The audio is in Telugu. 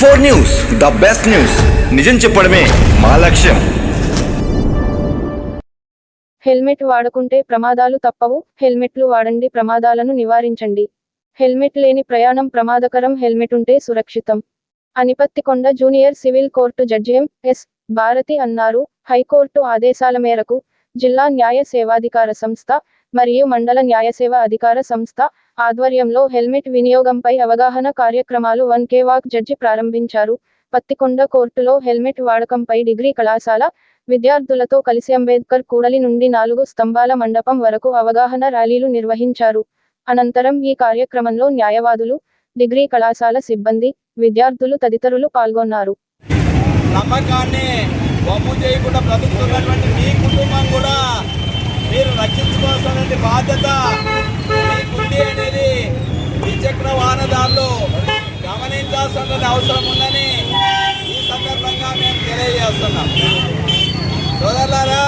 Four news the best news. నిజం చెప్పడమే మా లక్ష్యం. హెల్మెట్ వాడకుంటే ప్రమాదాలు తప్పవు. హెల్మెట్లు వాడండి ప్రమాదాలను నివారించండి. హెల్మెట్ లేని ప్రయాణం ప్రమాదకరం. హెల్మెట్ ఉంటే సురక్షితం. అనిపత్తికొండ junior civil court judge M S Bharathi అన్నారు హైకోర్టు ఆదేశాల మేరకు జిల్లా న్యాయ సేవాధికార సంస్థ మరియు మండల న్యాయ సేవ అధికార సంస్థ ఆధ్వర్యంలో హెల్మెట్ వినియోగంపై అవగాహన కార్యక్రమాలు వన్ కే వాక్ జడ్జి ప్రారంభించారు. పత్తికొండ కోర్టులో హెల్మెట్ వాడకంపై డిగ్రీ కళాశాల విద్యార్థులతో కలిసి అంబేద్కర్ కూడలి నుండి నాలుగు స్తంభాల మండపం వరకు అవగాహన ర్యాలీలు నిర్వహించారు. అనంతరం ఈ కార్యక్రమంలో న్యాయవాదులు డిగ్రీ కళాశాల సిబ్బంది విద్యార్థులు తదితరులు పాల్గొన్నారు. నమ్మకాన్ని చేయకుండా బ్రతుకుతున్నటువంటి మీ కుటుంబం కూడా బాధ్యత ఉంది అనేది ద్విచక్ర వాహనదారులు గమనించాల్సిన అవసరం ఉందని ఈ సందర్భంగా మేము తెలియజేస్తున్నాం. సోదరులారా